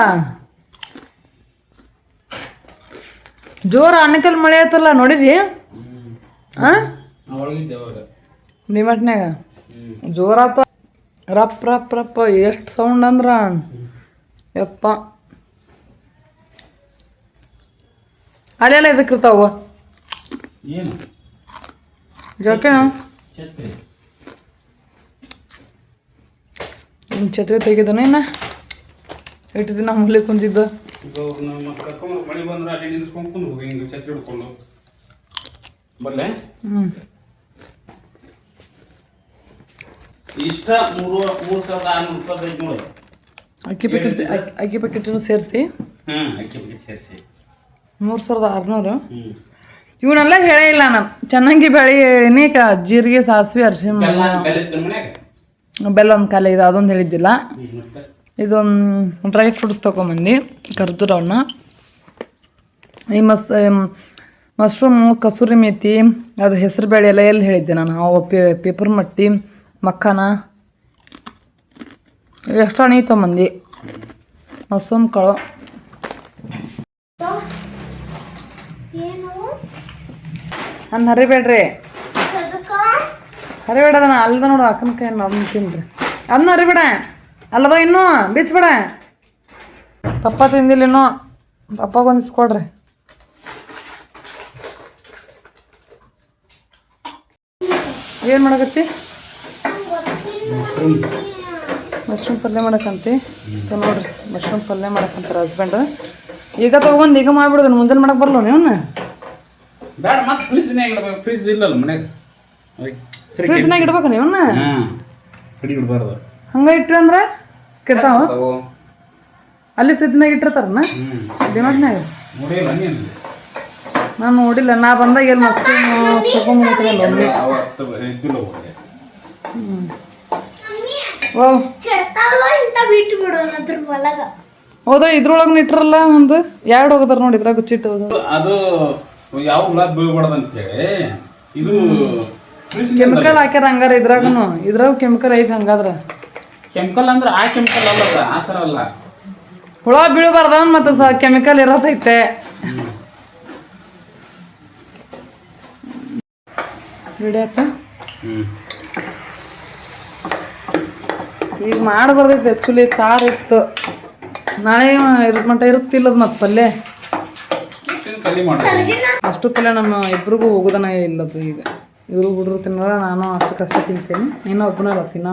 ಜೋರ ಅಣ್ಣಕಲ್ ಮಳೆ ಆಯ್ತಲ್ಲ ನೋಡಿದಿ ಆ? ಒಳಗಿದ್ದೆ ಅವಾಗ ಡಿಮಾಟ್ನ್ಯಾಗ ಹ್ಞೂ ಜೋರ ಆತ ರಪ್ ರಪ್ ರಪ್ಪ ಎಷ್ಟು ಸೌಂಡ್ ಅಂದ್ರ? ಯಪ್ಪ. ಅಲ್ಲೆಲ್ಲ ಇದಕ್ಕೆ ಇರ್ತಾವ ಏನು ಜರ್ಕಿನ ಛತ್ರಿ ಇನ್ನು ಛತ್ರಿ ತೆಗಿದನ ಇನ್ನ ಎಷ್ಟು ದಿನ ಮುಲ್ಲಿ ಕುಂತಿದ್ದು ಈಗ ಅವ್ರು ನಮ್ಮ ಕರ್ಕೊಂಡು ಮಳೆ ಬಂದ್ರೆ ಅಲ್ಲಿ ನಿಂತ್ಕೊಂಡು ಕುಂದು ಹೋಗಿ ಹಿಂಗೆ ಛತ್ರಿ ಹಿಡ್ಕೊಂಡು ಬರ್ಲೆ ಹ್ಞೂ ಇಷ್ಟ ಮೂರು ಮೂರು ಸಾವಿರದ ಆರುನೂರು ಇಪ್ಪತ್ತೈದು ನೋಡು ಅಕ್ಕಿ ಪ್ಯಾಕೆಟ್ ಅಕ್ಕಿ ಪ್ಯಾಕೆಟನ್ನು ಸೇರಿಸಿ ಹ್ಞೂ ಅಕ್ಕಿ ಬಗ್ಗೆ ಸೇರಿಸಿ ಮೂರು ಸಾವಿರದ ಆರುನೂರು? ಇವನ್ನೆಲ್ಲ ಹೇಳೇ ಇಲ್ಲ ನಾನು. ಚೆನ್ನಾಗಿ ಬೆಳೆ ನೀಕ ಜೀರಿಗೆ ಸಾಸಿವೆ ಅರಿಶಿನ ಬೆಲ್ಲ ಇತ್ತು ಒಂದು ಕಾಲ ಇದೆ ಅದೊಂದು ಹೇಳಿದ್ದಿಲ್ಲ. ಇದೊಂದು ಡ್ರೈ ಫ್ರೂಟ್ಸ್ ತೊಗೊಂಬಂದು ಕರ್ತೂರವನ್ನ ಈ ಮಸ್ ಮಶ್ರೂಮು ಕಸೂರಿ ಮೇತಿ ಅದು ಹೆಸರು ಬೇಳೆ ಎಲ್ಲ ಎಲ್ಲಿ ಹೇಳಿದ್ದೆ ನಾನು? ಅವು ಪೇ ಪೇಪರ್ ಮಟ್ಟಿ ಮಕ್ಕನ. ಎಷ್ಟು ಹಣಿ ತೊಗೊಂಬಂದು ಮಶ್ರೂಮ್ ಕಾಳು ಏನು ನಾನು ಹರಿಬೇಡ್ರಿ. ಅದಕ್ಕ ಹರಿಬೇಡ ಅದನ್ನ ಅಲ್ಲದ ನೋಡು ಅಕ್ಕನ ಕೈ ಅದನ್ನ ತಿನ್ರಿ. ಅದನ್ನ ಹರಿಬೇಡ. ಅಲ್ಲದ ಇನ್ನೂ ಬೀಚ್ಬೇಡ. ಪಪ್ಪ ತಿಂದಿಲ್ಲ ಇನ್ನೂ. ಪಪ್ಪಗೆ ಕೊಡ್ರಿ. ಏನು ಮಾಡಕತ್ತಿ? ಮಶ್ರೂಮ್ ಪಲ್ಯ. ಮಾಡಕ್ಕಂತಿ ಸೊ ನೋಡ್ರಿ ಮಶ್ರೂಮ್ ಪಲ್ಯ ಮಾಡಕ್ಕಂತಾರೆ ಹಸ್ಬೆಂಡ್ ಈಗ ತೊಗೊಬಂದು ಈಗ ಮಾಡಿಬಿಡೋದು ಮುಂಜಾನೆ ಮಾಡಕ್ಕೆ ಬರಲ್ಲ ನೀವನ್ನ ಬೇಡ ಮತ್ತೆ ಫ್ರಿಜ್ನಾಗ ಇಡಬೇಕು ಫ್ರಿಜ್ ಇಲ್ಲಲ್ಲ ಮನ್ಯಾಗ. ಸರಿ ಫ್ರಿಜ್ನಾಗ ಇಡ್ಬೇಕು ನೀವನ್ನ ಹಾಂ ಕಡಿ ಇಡಬಾರ್ದು. ಹಂಗ ಇಟ್ರಿ ಅಂದ್ರೆ ಕೆಟ್ಟಾವ ಅಲ್ಲಿ ಫ್ರಿಜ್ನಾಗ ಇಟ್ಟಿರ್ತಾರನ ಹ್ಞೂ ಡಿಮಾರ್ಟ್ನಾಗ ನೋಡಿಲ್ಲ ನೀನು? ನಾನು ನೋಡಿಲ್ಲ ನಾ ಬಂದಾಗ ಏನು ಮಸ್ತ್ ತೊಗೊಂಡ್ಬಿಡ್ತೀನಿ ಒಮ್ಮೆ ಓ. ಕೆಡ್ತಾವಲ್ಲ ಇಂತ ಬಿಟ್ಟು ಬಿಡೋದು ಅದ್ರ ಒಳಗ. ಹೌದಾ ಇದ್ರೊಳಗೆ ಇಟ್ರಲ್ಲ ಒಂದು? ಎರಡು ಹೋಗದಾರ ನೋಡಿ ಗುಚ್ಚಿಟ್ಟು ಅದು ಯಾವ ಹುಳ ಬೀಳ್ಬಾರ್ದು ಅಂತೇಳಿ ಇದು ಕೆಮಿಕಲ್ ಹಾಕ್ಯಾರ ಹಂಗಾರ ಇದ್ರಾಗನು. ಇದ್ರಾಗ ಕೆಮಿಕಲ್ ಐತಿ ಹಂಗಾದ್ರ. ಕೆಮಿಕಲ್ ಅಂದ್ರೆ ಆ ಕೆಮಿಕಲ್ ಅಲ್ಲ ಅದು, ಆ ಥರ ಅಲ್ಲ. ಹುಳ ಬೀಳಬಾರ್ದ ಮತ್ತೆ ಸ ಕೆಮಿಕಲ್ ಇರೋದೈತೆ ಈಗ ಮಾಡಬಾರ್ದೈತೆ ಆ್ಯಕ್ಚುಲಿ ಸಾರು ಇತ್ತು. ನಾಳೆ ಇರ್ ಮಟ್ಟ ಇರುತ್ತಿಲ್ಲದ ಮತ್ತೆ ಪಲ್ಯ ಕಲಿ ಮಾಡಿ ಅಷ್ಟು ಪಲ್ಯ ನಮ್ಮ ಇಬ್ರಿಗೂ ಹೋಗೋದನ ಇಲ್ಲದು ಈಗ. ಇವರು ಹುಡುಗರು ತಿನ್ನಲ್ಲ ನಾನು ಕಷ್ಟ ತಿಂತೀನಿ. ಇನ್ನೂ ಒಬ್ಬನಲ್ಲ ತಿನ್ನ.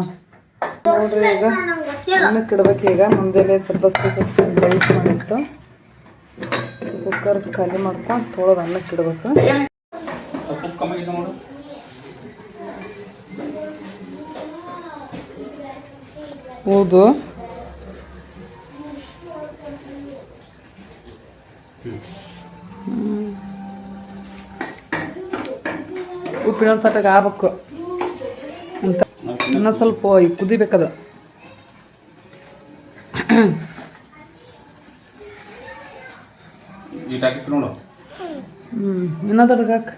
ನೋಡ್ರಿ ಈಗ. ಅನ್ನಕ್ಕೆ ಇಡ್ಬೇಕು ಈಗ. ಮುಂಜಾನೆ ಸ್ವಲ್ಪ ಸ್ವಲ್ಪ ರೈಸ್ ಮಾಡಿತ್ತು. ಕುಕ್ಕರ್ ಖಾಲಿ ಮಾಡ್ಕೊಂಡು ತೊಳೆದು ಅನ್ನಕ್ಕೆ ಇಡ್ಬೇಕು ಹೌದು. ಉಪ್ಪಿನ ತಟಗೆ ಆಗ್ಬೇಕು ಅಂತ. ಇನ್ನೂ ಸ್ವಲ್ಪ ಕುದಿಬೇಕದು. ಹ್ಞೂ ಇನ್ನೂ ತಟಗೆ ಹಾಕ.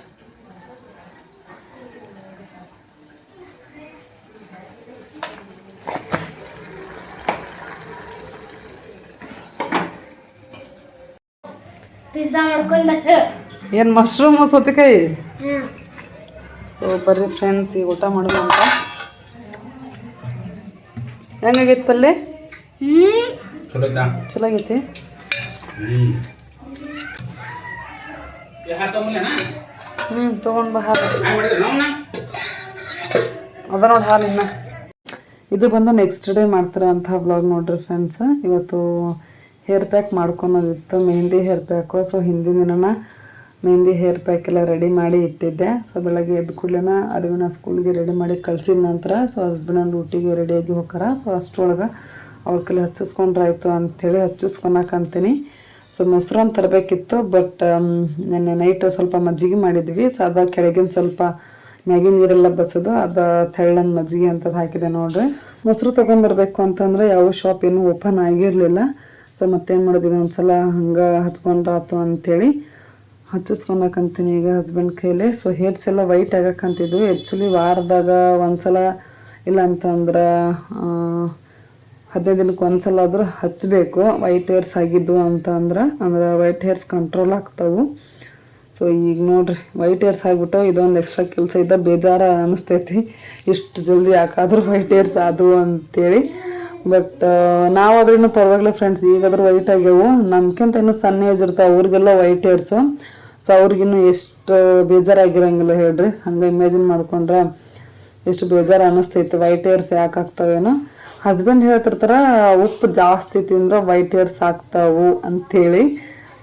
ಏನು ಮಶ್ರೂಮು ಸೌತೆಕಾಯಿ? ಸೊ ಬರ್ರಿ ಫ್ರೆಂಡ್ಸ್ ಈಗ ಊಟ ಮಾಡೋಣ ಅಂತ. ಹೆಂಗಾಗೈತೆ ಪಲ್ಯ ಹ್ಮ್. ಚಲೋ ಆಗೈತಿ ಹ್ಞೂ ತೊಗೊಂಡು ಬಾ ಹಾಲು. ಅದ ನೋಡಿ ಹಾಲು ಇನ್ನ. ಇದು ಬಂದು ನೆಕ್ಸ್ಟ್ ಡೇ ಮಾಡ್ತಿರೋಂಥ ವ್ಲಾಗ್ ನೋಡ್ರಿ ಫ್ರೆಂಡ್ಸ್ ಇವತ್ತು ಹೇರ್ ಪ್ಯಾಕ್ ಮಾಡ್ಕೊಳೋದಿತ್ತು ಮೆಹಂದಿ ಹೇರ್ ಪ್ಯಾಕು ಸೊ ಹಿಂದಿನ ದಿನನ ಮೆಹಂದಿ ಹೇರ್ ಪ್ಯಾಕ್ ಎಲ್ಲ ರೆಡಿ ಮಾಡಿ ಇಟ್ಟಿದ್ದೆ. ಸೊ ಬೆಳಗ್ಗೆ ಎದ್ದು ಕೂಡಲೇ ಅರಿವಿನ ಸ್ಕೂಲ್ಗೆ ರೆಡಿ ಮಾಡಿ ಕಳ್ಸಿದ ನಂತರ ಸೊ ಹಸ್ಬೆಂಡ್ ಡ್ಯೂಟಿಗೆ ರೆಡಿಯಾಗಿ ಹೋಗಾರ ಸೊ ಅಷ್ಟರೊಳಗೆ ಅವ್ರ ಕೈಲಿ ಹಚ್ಚಿಸ್ಕೊಂಡ್ರಾಯ್ತು ಅಂಥೇಳಿ ಹಚ್ಚಿಸ್ಕೊಳಕಂತೀನಿ ಸೊ ಮೊಸರನ್ನ ತರಬೇಕಿತ್ತು ಬಟ್ ನಿನ್ನೆ ನೈಟ್ ಸ್ವಲ್ಪ ಮಜ್ಜಿಗೆ ಮಾಡಿದ್ವಿ. ಸೊ ಅದ ಕೆಳಗಿನ ಸ್ವಲ್ಪ ಮ್ಯಾಗಿ ನೀರೆಲ್ಲ ಬಸೋದು, ಅದು ತೆಳ್ಳನ ಮಜ್ಜಿಗೆ ಅಂತದ್ದು ಹಾಕಿದೆ ನೋಡ್ರಿ. ಮೊಸರು ತೊಗೊಂಬರ್ಬೇಕು ಅಂತಂದ್ರೆ ಯಾವ ಶಾಪ್ ಏನೂ ಓಪನ್ ಆಗಿರಲಿಲ್ಲ. ಸೊ ಮತ್ತೇನು ಮಾಡೋದು ಒಂದ್ಸಲ ಹಂಗೆ ಹಚ್ಕೊಂಡ್ರಾತು ಅಂಥೇಳಿ ಹಚ್ಚಿಸ್ಕೊಳಕಂತೀನಿ ಈಗ ಹಸ್ಬೆಂಡ್ ಕೈಲಿ. ಸೊ ಹೇರ್ಸ್ ಎಲ್ಲ ವೈಟ್ ಆಗಕ್ಕಂತಿದ್ವು ಆ್ಯಕ್ಚುಲಿ ವಾರದಾಗ ಒಂದ್ಸಲ ಇಲ್ಲ ಅಂತಂದ್ರೆ ಹದಿನೈದು ದಿನಕ್ಕೆ ಒಂದ್ಸಲ ಆದರೂ ಹಚ್ಚಬೇಕು ವೈಟ್ ಹೇರ್ಸ್ ಆಗಿದ್ದು ಅಂತ ಅಂದ್ರೆ ಅಂದ್ರೆ ವೈಟ್ ಹೇರ್ಸ್ ಕಂಟ್ರೋಲ್ ಆಗ್ತಾವು. ಸೊ ಈಗ ನೋಡ್ರಿ ವೈಟ್ ಹೇರ್ಸ್ ಆಗಿಬಿಟ್ಟು ಇದೊಂದು ಎಕ್ಸ್ಟ್ರಾ ಕೆಲಸ ಇದ್ದ ಬೇಜಾರ ಅನಿಸ್ತೈತಿ. ಇಷ್ಟು ಜಲ್ದಿ ಯಾಕಾದರೂ ವೈಟ್ ಹೇರ್ಸ್ ಅದು ಅಂತೇಳಿ. ಬಟ್ ನಾವಾದ್ರೂ ಪರವಾಗಿಲ್ಲ ಫ್ರೆಂಡ್ಸ್ ಈಗಾದ್ರೂ ವೈಟ್ ಆಗ್ಯಾವು. ನಮ್ಗಿಂತ ಇನ್ನೂ ಸಣ್ಣ ಏಜ್ ಇರ್ತಾವೆ, ಅವ್ರಿಗೆಲ್ಲ ವೈಟ್ ಹೇರ್ಸು ಸೊ ಅವ್ರಿಗಿನ್ನೂ ಎಷ್ಟು ಬೇಜಾರಾಗಿರಂಗಿಲ್ಲ ಹೇಳ್ರಿ. ಹಂಗೆ ಇಮ್ಯಾಜಿನ್ ಮಾಡ್ಕೊಂಡ್ರೆ ಎಷ್ಟು ಬೇಜಾರು ಅನ್ನಿಸ್ತೈತಿ ವೈಟ್ ಹೇರ್ಸ್ ಯಾಕೆ ಆಗ್ತಾವೇನೋ. ಹಸ್ಬೆಂಡ್ ಹೇಳ್ತಿರ್ತಾರೆ, ಉಪ್ಪು ಜಾಸ್ತಿ ತಿಂದ್ರೆ ವೈಟ್ ಹೇರ್ಸ್ ಆಗ್ತಾವು ಅಂಥೇಳಿ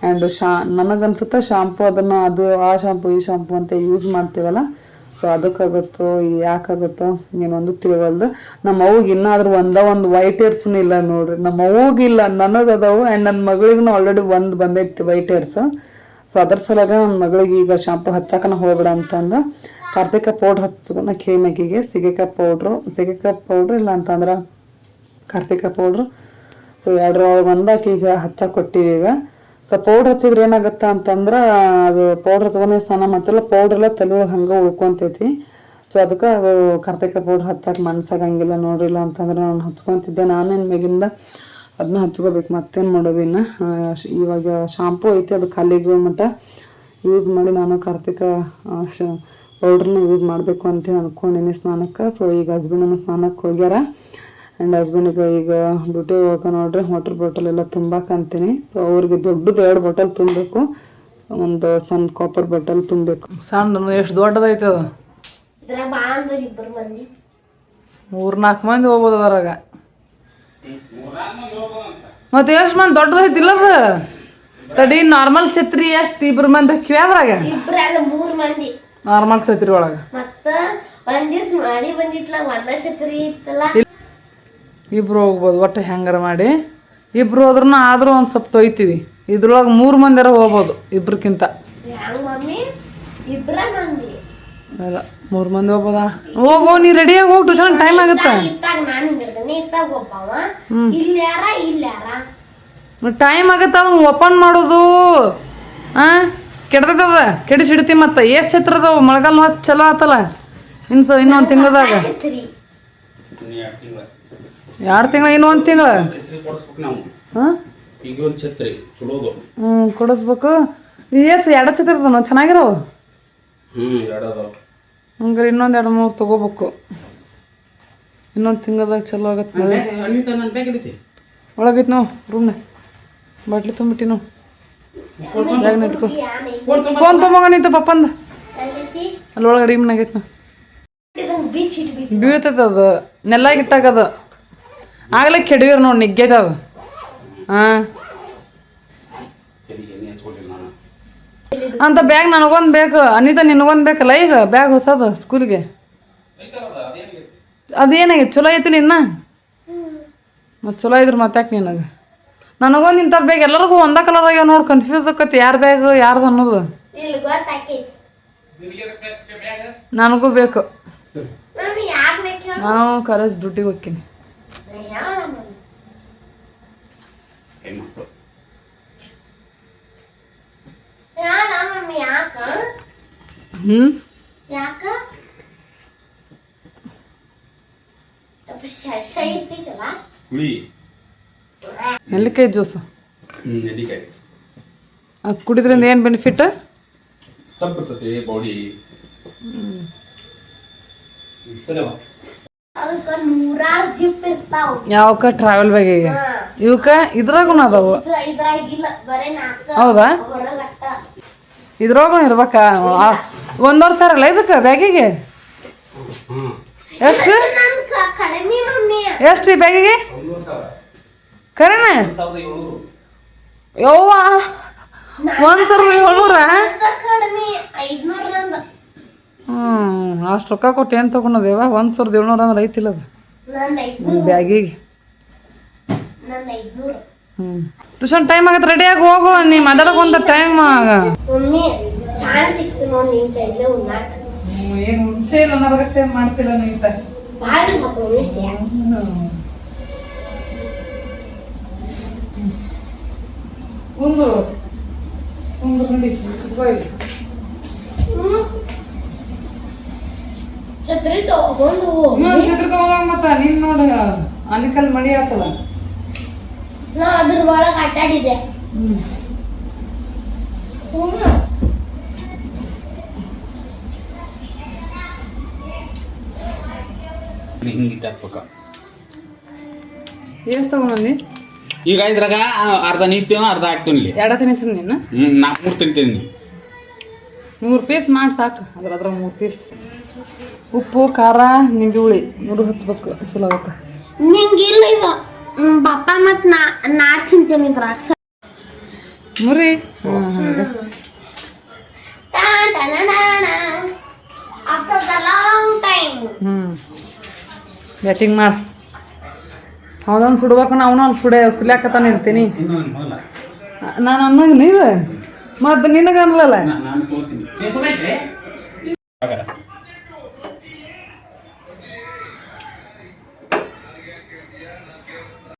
ಆ್ಯಂಡ್ ಶಾ, ನನಗನ್ಸುತ್ತೆ ಶಾಂಪು ಅದನ್ನು, ಅದು ಆ ಶಾಂಪು ಈ ಶಾಂಪು ಅಂತ ಯೂಸ್ ಮಾಡ್ತೀವಲ್ಲ. ಸೊ ಅದಕ್ಕಾಗುತ್ತೋ, ಯಾಕಾಗುತ್ತೋ, ಏನೊಂದು ತಿಳಿವಲ್ದು. ನಮ್ಮ ಅವ್ಗೆ ಇನ್ನಾದ್ರೂ ಒಂದ, ಒಂದು ವೈಟ್ ಹೇರ್ಸ್ನು ಇಲ್ಲ ನೋಡ್ರಿ. ನಮ್ಮ ಅವ್ಗಿಲ್ಲ ನನಗದವು ಆ್ಯಂಡ್ ನನ್ನ ಮಗಳಿಗೂ ಆಲ್ರೆಡಿ ಒಂದು ಬಂದೈತಿ ವೈಟ್ ಹೇರ್ಸ್ ಸೊ ಅದ್ರ ಸಲುವಾಗಿ ನನ್ನ ಮಗಳಿಗೆ ಈಗ ಶಾಂಪು ಹಚ್ಚಾಕನ ಹೋಗ್ಬೇಡ ಅಂತಂದು ಕಾರ್ತಿಕ ಪೌಡ್ರ್ ಹಚ್ಕೊಳ ಕೇಳಿನಕಿಗೆ ಸಿಗೆಕಾಯಿ ಪೌಡ್ರು ಸಿಗೆಕಾಯಿ ಪೌಡ್ರ್ ಇಲ್ಲ ಅಂತಂದ್ರೆ ಕಾರ್ತಿಕ ಪೌಡ್ರು ಸೊ ಎರಡರೊಳಗೆ ಒಂದಾಕಿ ಈಗ ಹಚ್ಚಕ್ಕೆ ಕೊಟ್ಟಿವಿ ಈಗ. ಸೊ ಪೌಡ್ರ್ ಹಚ್ಚಿದ್ರೆ ಏನಾಗುತ್ತೆ ಅಂತಂದ್ರೆ ಅದು ಪೌಡ್ರ್ ಹಚ್ಕೊಂಡೇ ಸ್ನಾನ ಮಾಡ್ತಿರಲ್ಲ ಪೌಡ್ರ್ ಎಲ್ಲ ತಲೆ ಒಳಗೆ ಹಂಗೆ ಉಳ್ಕೊಂತೈತಿ. ಸೊ ಅದಕ್ಕೆ ಅದು ಕಾರ್ತಿಕ ಪೌಡ್ರ್ ಹಚ್ಚಕ್ಕೆ ಮನ್ಸಾಗಂಗಿಲ್ಲ ನೋಡಿಲ್ಲ ಅಂತಂದ್ರೆ ನಾನು ಹಚ್ಕೊತಿದ್ದೆ. ನಾನೇನು ಮೇಗಿಂದ ಅದನ್ನ ಹಚ್ಕೋಬೇಕು ಮತ್ತೇನು ಮಾಡೋದು ಇನ್ನು? ಇವಾಗ ಶಾಂಪೂ ಐತಿ ಅದು ಖಾಲಿಗೆ ಮಟ್ಟ. ಯೂಸ್ ಮಾಡಿ ನಾನು ಕಾರ್ತಿಕ ಪೌಡ್ರನ್ನ ಯೂಸ್ ಮಾಡಬೇಕು ಅಂತ ಅಂದ್ಕೊಂಡಿನಿ ಸ್ನಾನಕ್ಕೆ. ಸೊ ಈಗ ಹಸ್ಬೆಂಡನ್ನು ಸ್ನಾನಕ್ಕೆ ಹೋಗ್ಯಾರ. ಆ್ಯಂಡ್ ಹಸ್ಬೆಂಡಿಗೆ ಈಗ ಡ್ಯೂಟಿ ಹೋಗಕ್ಕೆ ನೋಡ್ರಿ ವಾಟರ್ ಬಾಟಲ್ ಎಲ್ಲ ತುಂಬಾಕಂತೀನಿ ಸೊ ಅವ್ರಿಗೆ ದೊಡ್ಡದು ಎರಡು ಬಾಟಲ್ ತುಂಬಬೇಕು. ಒಂದು ಸಣ್ಣ ಕಾಪರ್ ಬಾಟಲ್ ತುಂಬಬೇಕು. ಸಣ್ಣ ಎಷ್ಟು ದೊಡ್ಡದೈತೆ ಅದು? ಮೂರ್ನಾಲ್ಕು ಬಾಳ ಇಬ್ಬರು ಮಂದಿ. ಮೂರು ನಾಲ್ಕು ಮಂದಿ ಹೋಗ್ಬೋದು ಅದ್ರಾಗ. ಮತ್ತೆ ಎಷ್ಟು ಮಂದಿ ದೊಡ್ಡದೈತಿಲ್ಲ ಅದು? ತಡಿ ನಾರ್ಮಲ್ ಛತ್ರಿ ಎಷ್ಟು ಇಬ್ರು ಮಂದಿ ಕಿವ್ಯಾದ್ರಾಗ ಅದ್ರಾಗ? ಅಲ್ಲ ಮೂರ್ ಮಂದಿ. ನಾರ್ಮಲ್ ಛತ್ರಿ ಒಳಗ. ಮತ್ತ ಒಂದ್ ದಿವ್ಸ ಮಳಿ ಬಂದಿತ್ಲ ಒಂದ ಛತ್ರಿ ಇತ್ತಲ್ಲ. ಇಬ್ರು ಹೋಗ್ಬೋದು ಒಟ್ಟು ಹೆಂಗಾರ ಮಾಡಿ. ಇಬ್ರು ಹೋದ್ರೂ ಆದ್ರೂ ಒಂದು ಸ್ವಲ್ಪ ತೊಯ್ತೀವಿ. ಇದ್ರೊಳಗೆ ಮೂರು ಮಂದಿರ ಹೋಗ್ಬೋದು ಇಬ್ರಕ್ಕಿಂತ. ಇಬ್ರ ಮಂದಿ. ಇಲ್ಲ ಮೂರು ಮಂದಿ ಹೋಗ್ಬೋದಾ? ಹೋಗೋ ನೀ ರೆಡಿಯಾಗಿ ಹೋಗಿ ಟ್ಯೂಷನ್ ಟೈಮ್ ಆಗುತ್ತೆ? ಟೈಮ್ ಆಗುತ್ತೆ ಅದು ಓಪನ್ ಮಾಡೋದು. ಹಾಂ ಕೆಡ್ತದ ಕೆಡಿಸಿಡ್ತಿ ಮತ್ತೆ? ಎಷ್ಟು ಛತ್ರ ಅದಾವು? ಮಳೆಗಾಲ ಮಸ್ತ್ ಚಲೋ ಆತಲ್ಲ. ಇನ್ನು ಸೊ ಇನ್ನೊಂದು ತಿಂಗಳದಾಗ. ಎರಡು ತಿಂಗಳ ಇನ್ನೊಂದು ತಿಂಗಳ? ಛತ್ರಿ ಕೊಡಿಸ್ಬೇಕು ನಾವು ಹಾಂ ಹ್ಞೂ ಕೊಡಿಸ್ಬೇಕು. ಎಸ್ ಎರಡು ಛತ್ರ ಅದಾವ ಚೆನ್ನಾಗಿರೋ ಹ್ಞೂ ಹಂಗಾರೆ ಇನ್ನೊಂದು ಎರಡು ಮೂರು ತೊಗೋಬೇಕು. ಇನ್ನೊಂದು ತಿಂಗಳದಾಗ ಚಲೋ ಆಗತ್ತೆ ಮಳೆ ಒಳಗೈತೆ ನಾವು ರೂಮ್ನ. ಬಾಟ್ಲಿ ತುಂಬಿಟ್ಟಿ ನಾವು ಬ್ಯಾಗ್ನ ಇಟ್ಕೊ. ಫೋನ್ ತೊಗೊಂಡಿದ್ದ ಪಪ್ಪಂದ. ಅಲ್ಲಿ ಒಳಗೆ ರೀಮ್ನಾಗೈತೆ ನಾವು ಬೀಳ್ತೈತೆ ಅದು. ನೆಲ್ಲಾಗಿಟ್ಟಾಗದ ಆಗಲೇ ಕೆಡವಿರ್ ನೋಡಿ ನಿಗ್ಗೈತೆ ಅದು ಹಾಂ ಎಲ್ಲಿಗೆ ಎಣ್ಣೆ ಹಚ್ಕೊಟ್ಟಿಲ್ಲ ನಾನು ಅಂತ ಬ್ಯಾಗ್ ನನಗೊಂದು ಬೇಕು ಅನಿತಾ ನಿನಗೊಂದು ಬೇಕಲ್ಲ ಈಗ ಬ್ಯಾಗ್ ಹೊಸದು ಸ್ಕೂಲಿಗೆ. ಅದೇನಾಗೈತೆ ಚಲೋ ಐತಿಲ್ಲ ಇನ್ನ? ಮತ್ತು ಚಲೋ ಇದ್ರೆ ಮತ್ತೆ ನಿನಗ ನಿನಗೆ? ನನಗೊಂದು ಇಂಥದ್ದು ಬ್ಯಾಗ್ ಎಲ್ಲರಿಗೂ ಒಂದ ಕಲರ್ ಆಗ್ಯಾವ ನೋಡಿ ಕನ್ಫ್ಯೂಸ್ ಆಕತಿ ಯಾರ ಬ್ಯಾಗ್ ಯಾರ್ದು ಅನ್ನೋದು. ಇಲ್ಲಿ ಗೊತ್ತಾಕೈತಿ ನನಗೂ ಬೇಕು. ನಾನು ಕಾಲೇಜ್ ಡ್ಯೂಟಿಗೆ ಹೋಗ್ತೀನಿ ಹೇಳ ಮಮ್ಮಿ ಹೆಣ್ಮಕ್ಳು ಹೇಳ ಮಮ್ಮಿ ಯಾಕ ಹ್ಞೂ ಹುಳಿ ನೆಲ್ಲಿಕಾಯಿ ಜ್ಯೂಸ್ ನೆಲ್ಲಿಕಾಯಿ ಅದು ಕುಡಿದ್ರಿಂದ ಏನು ಬೆನಿಫಿಟ್ ತಪ್ಪಿರ್ತೈತಿ ಬಾಡಿ ಯಾವಕ್ಕ ಟ್ರಾವೆಲ್ ಬ್ಯಾಗ್ ಈಗ ಇವಕ್ಕ ಇದ್ರಾಗೂ ಅದಾವು. ಹೌದಾ? ಹೊರಗಟ್ಟ ಇರ್ಬೇಕ. ಒಂದೂವರೆ ಸಾವಿರ ಅಲ್ಲ ಇದಕ್ಕೆ ಬ್ಯಾಗಿಗೆ? ಎಷ್ಟು? ಎಷ್ಟು ಬ್ಯಾಗಿಗೆ? ಕರೆನ? ಯವ್ವ, ಒಂದು ಸಾವಿರದ ಏಳ್ನೂರ? ಹ್ಞೂ ಅಷ್ಟು ರೊಕ್ಕ ಕೊಟ್ಟು ಏನು ತೊಗೊಂಡದೇವ? ಒಂದು ಸಾವಿರದ ಏಳ್ನೂರ ಅಂದ್ರೆ ಐತಿಲ್ಲ ಅದು. ಬ್ಯಾಗಿಗೆ. ಟ್ಯೂಷನ್ ಟೈಮ್ ಆಗತ್ತೆ. ಆಗಿ ಹೋಗು. ನೀ ಮಾತಾಡಕ್ ಒಂದು ಟೈಮ್ ಮಮ್ಮಿ ಚಾನ್ ಸಿಕ್ತು ನೋಡಿ ನಿನ್ ಕೈಲೇ ಉಣ್ಣಾಕ. ಏನು ಹುಣ್ಸೆ ಇಲ್ಲ ಮಾಡ್ತಿಲ್ಲ ನೀಂತ ಭಾಳ ಮತ್ತು ವಿಷಯ ಕುಂದು ಕುಂದು ನಡಿ ಕುತ್ಕೋ ಇಲ್ಲಿ. ಛತ್ರಿ ತಗೊಂಡು ಹ್ಞೂ ಚಿತ್ರ ತಗೊಂಡಾಗ ಮತ್ತ. ನೀನ್ ನೋಡ ಅನಿಕಲ್ ಮಡಿ ಆತದ ನಾ ಅದ್ರ ಒಳಗ ಆಟಾಡಿದೆ. ಎಷ್ಟು ತಗೊಂಡಿ ಈಗ ಇದ್ರಾಗ ಅರ್ಧ ನಿಂತೇವ ಅರ್ಧ ಹಾಕ್ತೀನಿ ಇಲ್ಲಿ. ಎರಡ ತಿನ್ನಿಸ್ತೀನಿ ನೀನು? ಹ್ಞೂ ನಾಲ್ಕು ಮೂರು ತಿಂತೀನಿ ಮೂರು ಪೀಸ್ ಮಾಡಿ ಸಾಕು. ಅದ್ರ ಅದ್ರ ಮೂರು ಪೀಸ್ ಉಪ್ಪು ಖಾರ ನಿಂಬೆ ಹುಳಿ. ಮೂರು ಹಚ್ಬೇಕು. ಚಲೋ ಆಗುತ್ತೆ. ನಿಂಗಿಲ್ಲ ಇದು. ಪಪ್ಪ ಮತ್ ನಾ ನಾ ತಿಂತೇನೆ ದ್ರಾಕ್ಷ. ಮುರಿ? ಹ್ಞೂ ಹಾಗೆ. ಆಫ್ಟರ್ ದ ಲಾಂಗ್ ಟೈಮ್ ಹ್ಞೂ ಬ್ಯಾಟಿಂಗ್ ಮಾಡ. ಅವನೊಂದು ಸುಡ್ಬೇಕು ನಾ ಅವನೊಂದು ಸುಡೆ ಸುಲ್ಯಾಕತ್ತಾನ ಇರ್ತೀನಿ. ನಾನು ಅನ್ನಂಗ ನೀನು? ಮತ್ತೆ ನಿನಗೆ ಅನ್ಲಲ್ಲ